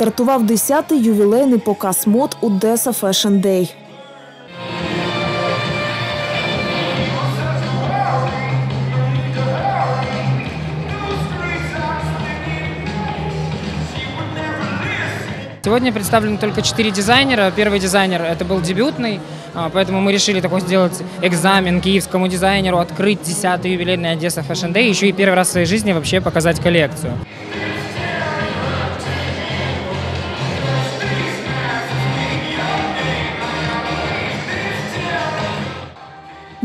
стартував 10-й ювілейний показ мод Одеса Fashion Day. Сегодня представлены только четыре дизайнера. Первый дизайнер это был дебютный, а, поэтому мы решили такой сделать экзамен киевскому дизайнеру, открыть 10-й юбилейный Одесса Fashion Day, еще и первый раз в своей жизни вообще показать коллекцию.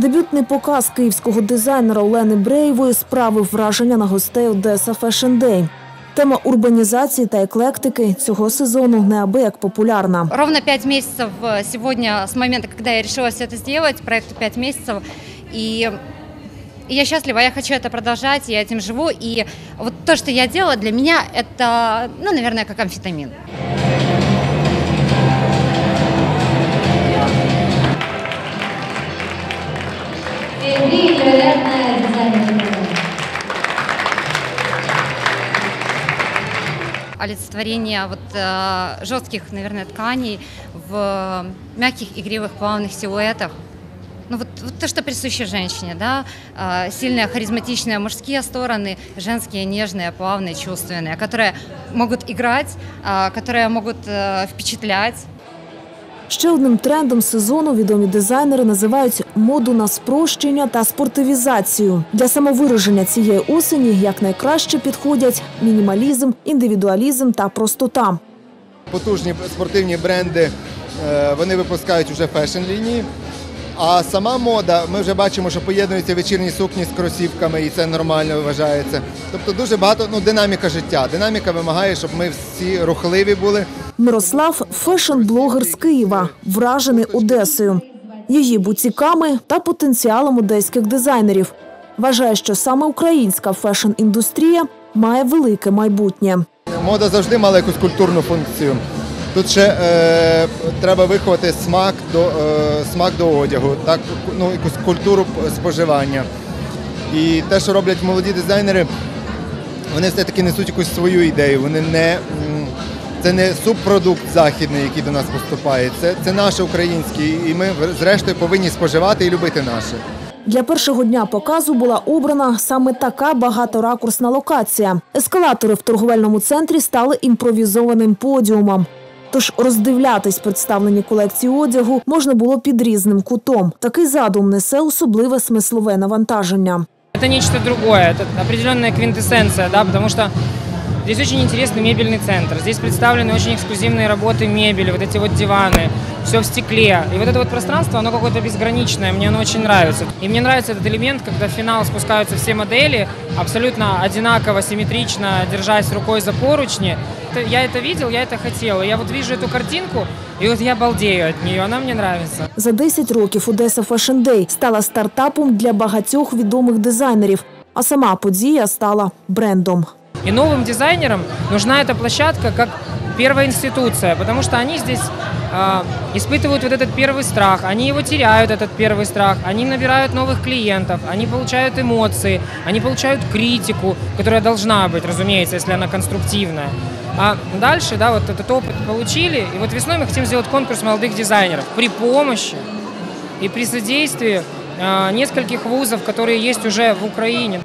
Дебютний показ київського дизайнера Олени Бреєвої справив враження на гостей Одеса Fashion Day. Тема урбанізації та еклектики цього сезону неабияк популярна. Ровно пять месяцев э, сегодня с момента, когда я решила все это сделать, проекту пять месяцев, и и я счастлива, я хочу это продолжать, я этим живу, и вот то, что я делала, для меня это, ну, наверное, как амфетамин. Олицетворение вот э, жестких, наверное, тканей в мягких, игривых, плавных силуэтах. Ну вот, вот то, что присуще женщине, да, Э, сильные, харизматичные мужские стороны, женские, нежные, плавные, чувственные, которые могут играть, э, которые могут э, впечатлять. Ще одним трендом сезону відомі дизайнери називають моду на спрощення та спортивізацію. Для самовираження цієї осені якнайкраще підходять мінімалізм, індивідуалізм та простота. потужні спортивні бренди е, вони випускають вже фешн-лінії. А сама мода, ми вже бачимо, що поєднуються вечірні сукні з кросівками, і це нормально вважається. Тобто дуже багато ну, динаміка життя. Динаміка вимагає, щоб ми всі рухливі були. Мирослав фешн-блогер з Києва, вражений Одесою, її буціками та потенціалом одеських дизайнерів. Вважає, що саме українська фешн-індустрія має велике майбутнє. Мода завжди мала якусь культурну функцію. Тут ще е, треба виховати смак до, е, смак до одягу, так, ну, якусь культуру споживання. І те, що роблять молоді дизайнери, вони все-таки несуть якусь свою ідею. Вони не, це не субпродукт західний, який до нас поступає. Це, це наше українське, і ми зрештою повинні споживати і любити наше. Для першого дня показу була обрана саме така багаторакурсна локація. Ескалатори в торговельному центрі стали імпровізованим подіумом. Тож роздивлятись представлені колекції одягу можна було під різним кутом. Такий задум несе особливе смислове навантаження. Это нечто другое, это определенная квинтэссенция, да, потому что здесь очень интересный мебельный центр, здесь представлены очень эксклюзивные работы мебели, вот эти вот диваны, все в стекле. И вот это вот пространство, оно какое-то безграничное, мне оно очень нравится. И мне нравится этот элемент, когда в финал спускаются все модели, абсолютно одинаково, симметрично, держась рукой за поручни. Это- Я это видел, я это хотел. И я вот вижу эту картинку, и вот я балдею от нее, она мне нравится. За 10 років Одеса Fashion Day стала стартапом для багатьох відомих дизайнерів, а сама подія стала брендом. И новым дизайнерам нужна эта площадка как первая институция, потому что они здесь а, испытывают вот этот первый страх, они его теряют, этот первый страх, они набирают новых клиентов, они получают эмоции, они получают критику, которая должна быть, разумеется, если она конструктивная. А дальше, да, вот этот опыт получили, и вот весной мы хотим сделать конкурс молодых дизайнеров при помощи и при содействии а, нескольких вузов, которые есть уже в Украине.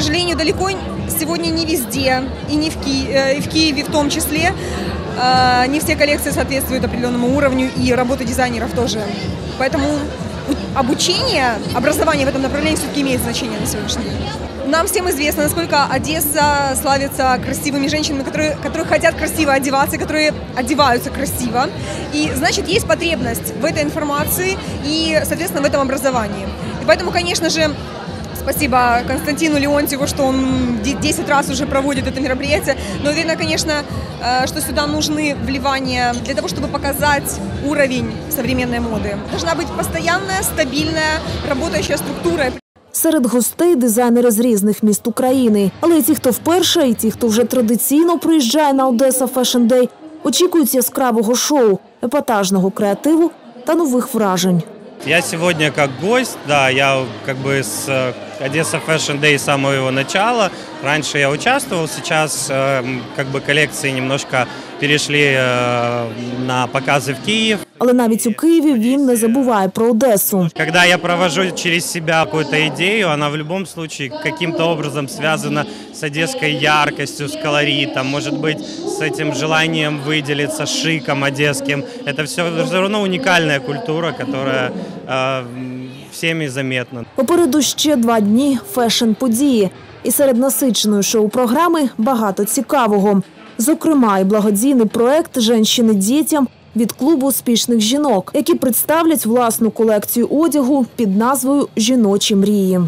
Сожалению, далеко сегодня не везде, и не в, Ки- э, и в Киеве в том числе, э, не все коллекции соответствуют определенному уровню, и работа дизайнеров тоже. Поэтому обучение, образование в этом направлении все-таки имеет значение на сегодняшний день. Нам всем известно, насколько Одесса славится красивыми женщинами, которые, которые хотят красиво одеваться, которые одеваются красиво. И значит, есть потребность в этой информации и, соответственно, в этом образовании. И поэтому, конечно же, Спасибо Константину Леонтьеву, что он де- 10 раз уже проводит это мероприятие. Но уверена, конечно, э, что сюда нужны вливания для того, чтобы показать уровень современной моды. Должна быть постоянная, стабильная, работающая структура. Серед гостей дизайнери з різних міст України. Але і ті, хто вперше, і ті, хто вже традиційно приїжджає на Одеса Fashion Day, очікують яскравого шоу, епатажного креативу та нових вражень. Я сегодня как гость, да, я как бы с э, Одесса Fashion Day самого его начала. Раньше я участвовал, сейчас э, как бы коллекции немножко перешли э, на показы в Киев. Але навіть у Києві він не забуває про Одесу. Когда я провожу через себя какую-то идею, она в любом случае каким-то образом связана с одесской яркостью, с колоритом, может быть, с этим желанием выделиться шиком одесским. Это все, все равно уникальная культура, которая э, м, всеми заметна. Попереду ще два дні фешн-події. І серед насиченої шоу-програми багато цікавого. Зокрема, і благодійний проект «Женщини дітям» від клубу успішних жінок, які представлять власну колекцію одягу під назвою Жіночі мрії.